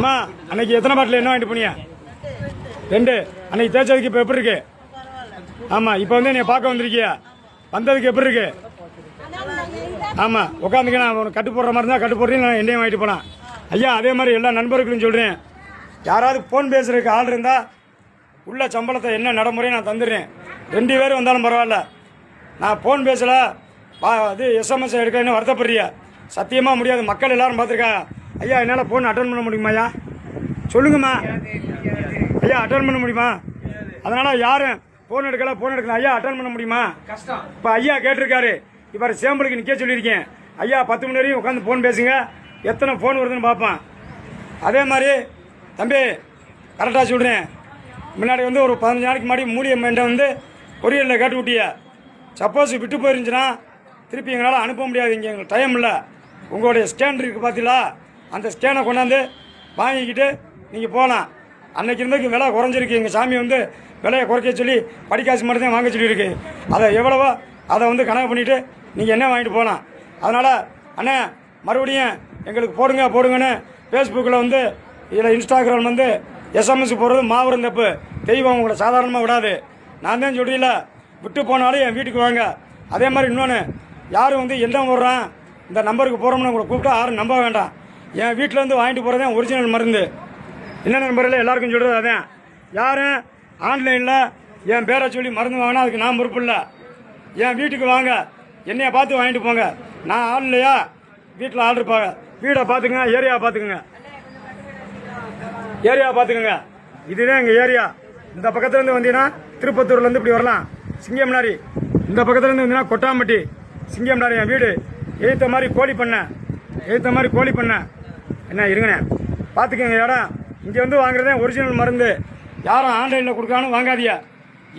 அம்மா அன்னைக்கு எத்தனை பாட்டில் என்ன வாங்கிட்டு போனியா ரெண்டு. அன்னைக்கு தேய்ச்சதுக்கு இப்போ எப்படி இருக்கு? ஆமாம் இப்போ வந்து நீ பார்க்க வந்திருக்கியா? வந்ததுக்கு எப்படி இருக்கு? ஆமாம் உட்காந்துக்க நான் உனக்கு கட்டு போடுற மாதிரி இருந்தால் கட்டு போடுறேன் நான் என்னையும் வாங்கிட்டு போனேன் ஐயா அதே மாதிரி எல்லா நண்பர்களும் சொல்கிறேன் யாராவது ஃபோன் பேசுறதுக்கு ஆள் இருந்தால் உள்ள சம்பளத்தை என்ன நடைமுறையை நான் தந்துடுறேன். ரெண்டு பேரும் வந்தாலும் பரவாயில்ல. நான் ஃபோன் பேசலை. பா இது எஸ்எம்எஸ் எடுக்கன்னு வருத்தப்படுறியா? சத்தியமாக முடியாது. மக்கள் எல்லாரும் பார்த்துருக்காங்க ஐயா என்னால் ஃபோன் அட்டன் பண்ண முடியுமா ஐயா? சொல்லுங்கம்மா. ஐயா அட்டன் பண்ண முடியுமா? அதனால் யாரும் ஃபோன் எடுக்கல ஃபோன் எடுக்கல ஐயா அட்டன் பண்ண முடியுமா? கஷ்டம். இப்போ ஐயா கேட்டிருக்காரு. இப்போ சேம்பிளுக்கு நிற்க சொல்லியிருக்கேன். ஐயா பத்து மணி வரையும் உட்காந்து ஃபோன் பேசுங்க. எத்தனை ஃபோன் வருதுன்னு பார்ப்பேன் அதே மாதிரி தம்பி கரெக்டாக சொல்கிறேன் முன்னாடி வந்து ஒரு பதினஞ்சு நாளைக்கு முன்னாடி மூலிகை மெண்டை வந்து கொரியரில் கேட்டு விட்டிய. சப்போஸ் விட்டு போயிருந்துச்சுன்னா திருப்பி எங்களால் அனுப்ப முடியாது இங்கே. எங்களுக்கு டைம் இல்லை. உங்களுடைய ஸ்கேன் இருக்குது பார்த்தீங்களா அந்த ஸ்கேனை கொண்டாந்து வாங்கிக்கிட்டு நீங்கள் போகலாம். அன்னைக்கு இருந்ததுக்கு விலை குறைஞ்சிருக்கு. எங்கள் சாமி வந்து விலையை குறைக்க சொல்லி படிக்காசு மட்டும் தான் வாங்க சொல்லியிருக்கு. அதை எவ்வளவோ அதை வந்து கணக்கு பண்ணிவிட்டு நீங்கள் என்ன வாங்கிட்டு போகலாம். அதனால் அண்ணே மறுபடியும் எங்களுக்கு போடுங்க போடுங்கன்னு ஃபேஸ்புக்கில் வந்து இதில் இன்ஸ்டாகிராம் வந்து எஸ்எம்எஸ் போடுறது மாபெரும் தப்பு. தெய்வம் உங்களை சாதாரணமாக விடாது. நான் தான் சொல்லியில விட்டு போனாலும் என் வீட்டுக்கு வாங்க. அதே மாதிரி இன்னொன்று யாரும் வந்து என்ன விடுறான் இந்த நம்பருக்கு போகிறோம்னு உங்களை கூப்பிட்டா யாரும் நம்ப வேண்டாம். என் வீட்டில் வந்து வாங்கிட்டு போகிறதே ஒரிஜினல் மருந்து. என்ன நண்பர்கள் எல்லாருக்கும் சொல்கிறது அதான் யாரும் ஆன்லைனில் என் பேரை சொல்லி மருந்து வாங்கினா அதுக்கு நான் பொறுப்பு இல்லை. என் வீட்டுக்கு வாங்க. என்னையை பார்த்து வாங்கிட்டு போங்க. நான் ஆள் இல்லையா வீட்டில் ஆள் இருப்பாங்க. வீடை பார்த்துக்குங்க ஏரியா பார்த்துக்குங்க. ஏரியா பார்த்துக்குங்க. இதுதான் எங்கள் ஏரியா இந்த பக்கத்துலேருந்து வந்தீங்கன்னா திருப்பத்தூர்லேருந்து இப்படி வரலாம். சிங்கம்னாரி இந்த பக்கத்துலேருந்து வந்தீங்கன்னா கொட்டாம்பட்டி. சிங்கம்னாரி என் வீடு. எழுத்த மாதிரி கோழி பண்ணேன் எழுத்த மாதிரி கோழி பண்ணேன் என்ன இருங்கண்ணே. பார்த்துக்கங்க இடம். இங்கே வந்து வாங்குறதே ஒரிஜினல் மருந்து. யாரும் ஆன்லைனில் கொடுக்கானு வாங்காதியா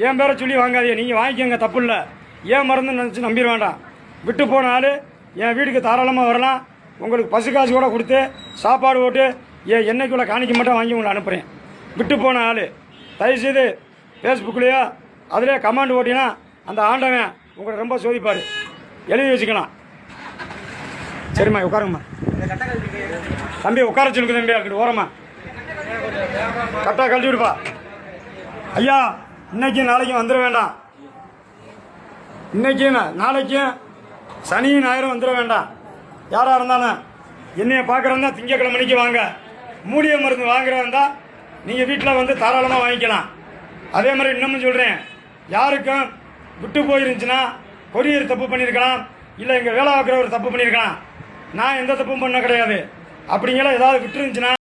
என் பேரை சொல்லி வாங்காதியா நீங்கள் வாங்கிக்கோங்க தப்பு இல்லை. ஏன் மருந்துன்னு நினச்சி நம்பிட வேண்டாம். விட்டு போன ஆள் என் வீட்டுக்கு தாராளமாக வரலாம். உங்களுக்கு பசு காசு கூட கொடுத்து சாப்பாடு போட்டு என் என்னைக்குள்ளே காணிக்க மட்டும் வாங்கி உங்களை அனுப்புகிறேன் விட்டு போன ஆள். தயவுசெய்து ஃபேஸ்புக்லேயோ அதிலே கமெண்ட் ஓட்டினா அந்த ஆண்டவன் உங்களை ரொம்ப சோதிப்பார். எழுதி வச்சுக்கலாம். சரிம்மா உட்காருங்கம்மா. தம்பி உட்கார சொல்லுங்க தம்பி அங்கிட்டு ஓரம்மா கரெக்டாக கழட்டி விடுப்பா. ஐயா இன்னைக்கு நாளைக்கு வந்துட வேண்டாம். இன்னைக்கு நாளைக்கும் சனி ஞாயிறும் வந்துட வேண்டாம். யாராக இருந்தாலும் என்னையை பார்க்குறதா திங்கக்கிழமைக்கு வாங்க. மூலிகை மருந்து வாங்குறதா நீங்கள் வீட்டில் வந்து தாராளமாக வாங்கிக்கலாம். அதே மாதிரி இன்னமும் சொல்கிறேன் யாருக்கும் விட்டு போயிருந்துச்சுன்னா கொரியர் தப்பு பண்ணியிருக்கலாம். இல்லை எங்கள் வேலை பார்க்குறவர் தப்பு பண்ணியிருக்கலாம். நான் எந்த தப்பும் பண்ண கிடையாது. அப்படிங்கிற ஏதாவது விட்டுருந்துச்சுன்னா